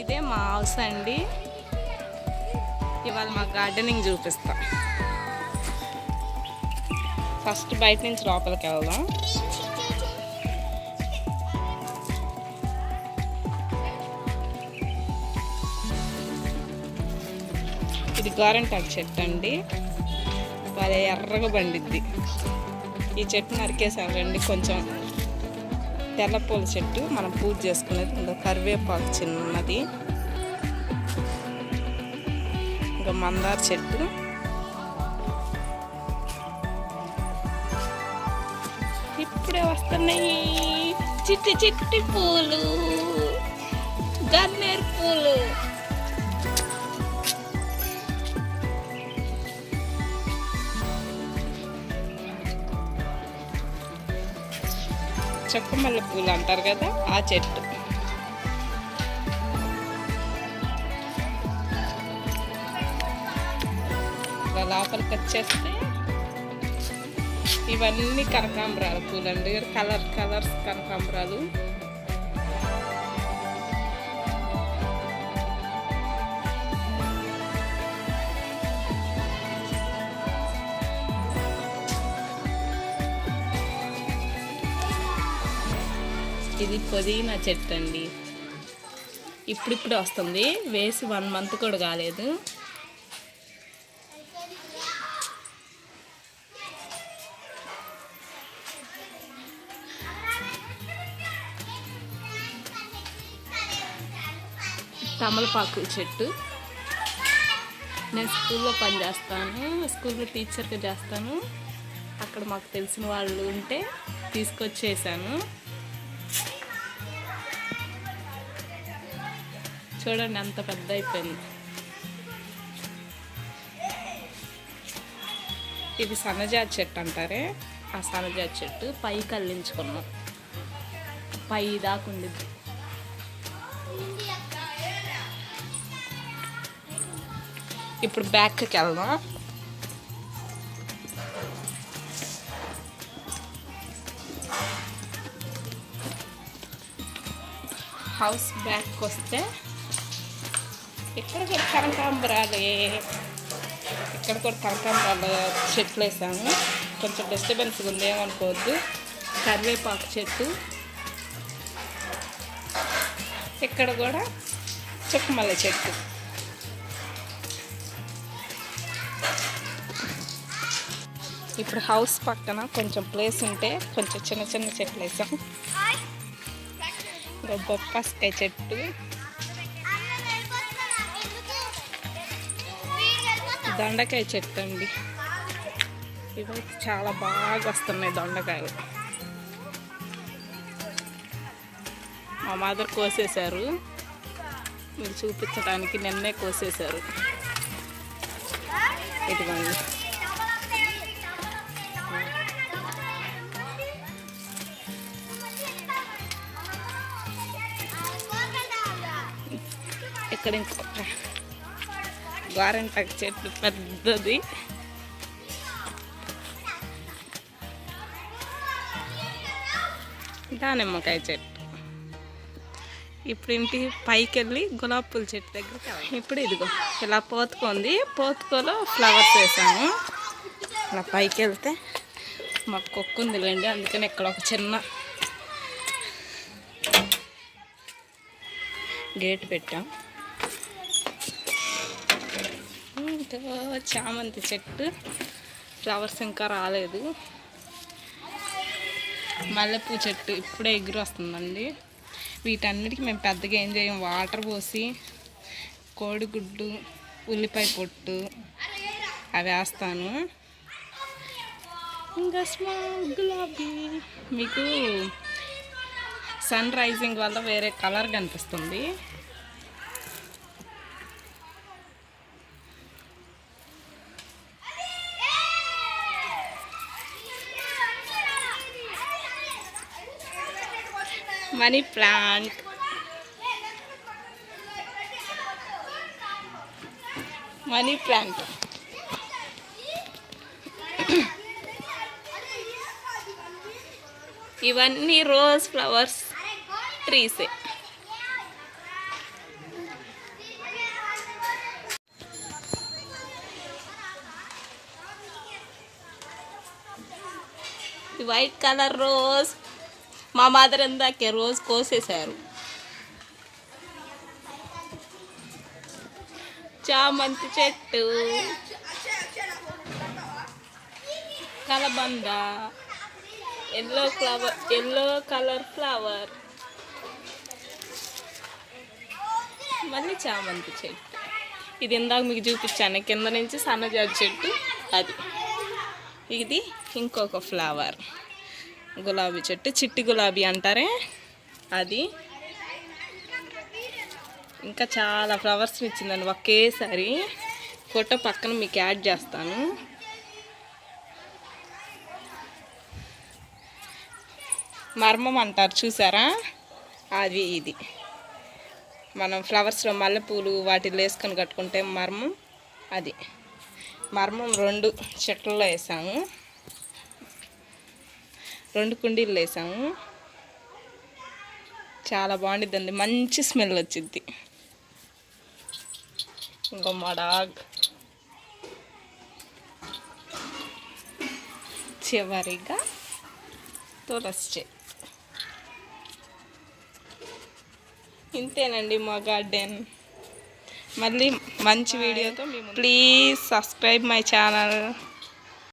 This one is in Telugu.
ఇదే మా హౌస్ అండి. ఇవాళ మా గార్డెనింగ్ చూపిస్తా. ఫస్ట్ బయట నుంచి లోపలికి వెళ్దాం. ఇది గోరంటాకు చెట్టు అండి. అది ఎర్రగా పండిద్ది. ఈ చెట్టు నరికేసారండి కొంచెం. తెల్ల పూల చెట్టు మనం పూజ చేసుకునేది. ఇంకా కరివేపాకు చిన్నది. ఇంకా మందార చెట్టు. ఇప్పుడే వస్తున్నాయి చిట్టి చిట్టి పూలు గన్నేరు పూలు. చెక్కమల్లె పూలు అంటారు కదా ఆ చెట్టు. ఇలా లోపలికి వచ్చేస్తే ఇవన్నీ కనకాంబరాలు పూలు అండి కలర్ కలర్స్ కనకాంబరాలు. ఇది పుదీనా చెట్టు అండి ఇప్పుడిప్పుడే వస్తుంది. వేసి వన్ మంత్ కూడా కాలేదు. తమలపాకు చెట్టు. నేను స్కూల్లో పనిచేస్తాను స్కూల్లో టీచర్గా చేస్తాను. అక్కడ మాకు తెలిసిన వాళ్ళు ఉంటే తీసుకొచ్చేసాను. చూడండి అంత పెద్ద అయిపోయింది. ఇది సన్నజాతి చెట్టు అంటారే? ఆ సన్నజాతి చెట్టు పైకి అల్లించుకున్నాం. పై దాకుండిద్ది ఇప్పుడు బ్యాక్కి వెళ్దాం. హౌస్ బ్యాక్ వస్తే ఇక్కడ కూడా కనకాంబరాలే. ఇక్కడ కూడా కనకాంబరాల చెట్లు వేసాము. కొంచెం డిస్టర్బెన్స్ ఉంది ఏమనుకోవద్దు కరివేపాకు చెట్టు. ఇక్కడ కూడా చుక్కమల్లె చెట్టు. ఇప్పుడు హౌస్ పక్కన కొంచెం ప్లేస్ ఉంటే కొంచెం చిన్న చిన్న చెట్లు వేసాం. బొప్పాస్కాయ చెట్టు. దొండకాయ చెట్టు అండి. ఇవి చాలా బాగా వస్తున్నాయి దొండకాయలు. మా మదర్ కోసేశారు. మీరు చూపించడానికి నిన్నే కోసేశారు. ఇదిగోండి. ఇక్కడ ఇంకొక గోరంటాకు చెట్టు పెద్దది. దానిమ్మకాయ చెట్టు. ఇప్పుడు ఇంటి పైకి వెళ్ళి గులాబీ పూల చెట్టు దగ్గరికి ఇప్పుడు ఇదిగో ఇలా పోతుకుంది. పోతుకోలో ఫ్లవర్స్ వేసాము. ఇలా పైకి వెళ్తే మాకు కుక్క ఉందిలేండి అందుకని ఇక్కడ ఒక చిన్న గేట్ పెట్టాం. ఇంకా చామంతి చెట్టు. ఫ్లవర్స్ ఇంకా రాలేదు. మల్లెపూ చెట్టు ఇప్పుడే ఎగురు వస్తుందండి వీటన్నిటికీ మేము పెద్దగా ఏం చేయం వాటర్ పోసి కోడిగుడ్డు ఉల్లిపాయ పొట్టు అవి వేస్తాను. ఇంకా స్మాల్ గులాబీ. మీకు సన్ రైజింగ్ వల్ల వేరే కలర్ కనిపిస్తుంది. money plant. Money plant. Even the rose flowers trees. White color rose. మా మదర్ ఇందాకే రోజు కోసేశారు. చామంతి చెట్టు కలబంద yellow flower yellow colour flower మళ్ళీ చామంతి చెట్టు. ఇది ఇందాక మీకు చూపించాను కింద నుంచి సన్నజాజి చెట్టు అది. ఇది ఇంకొక ఫ్లవర్. గులాబీ చెట్టు చిట్టి గులాబీ అంటారే. అది. ఇంకా చాలా ఫ్లవర్స్ ఇచ్చిందండి ఒకేసారి ఫోటో పక్కన మీకు యాడ్ చేస్తాను. మర్మం అంటారు చూసారా? అది ఇది. మనం ఫ్లవర్స్లో మల్లెపూలు వాటిలో వేసుకొని కట్టుకుంటే మర్మం అది. మర్మం రెండు చెట్లలో వేసాము. రెండు కుండీలు వేసాము. చాలా బాగుండిద్దండి. మంచి స్మెల్ వచ్చింది ఇంకో మా డాగ్. చివరిగా తులసి చెట్టు. ఇంతేనండి మా గార్డెన్. మళ్ళీ మంచి వీడియోతో మేము ప్లీజ్ సబ్స్క్రైబ్ మై ఛానల్.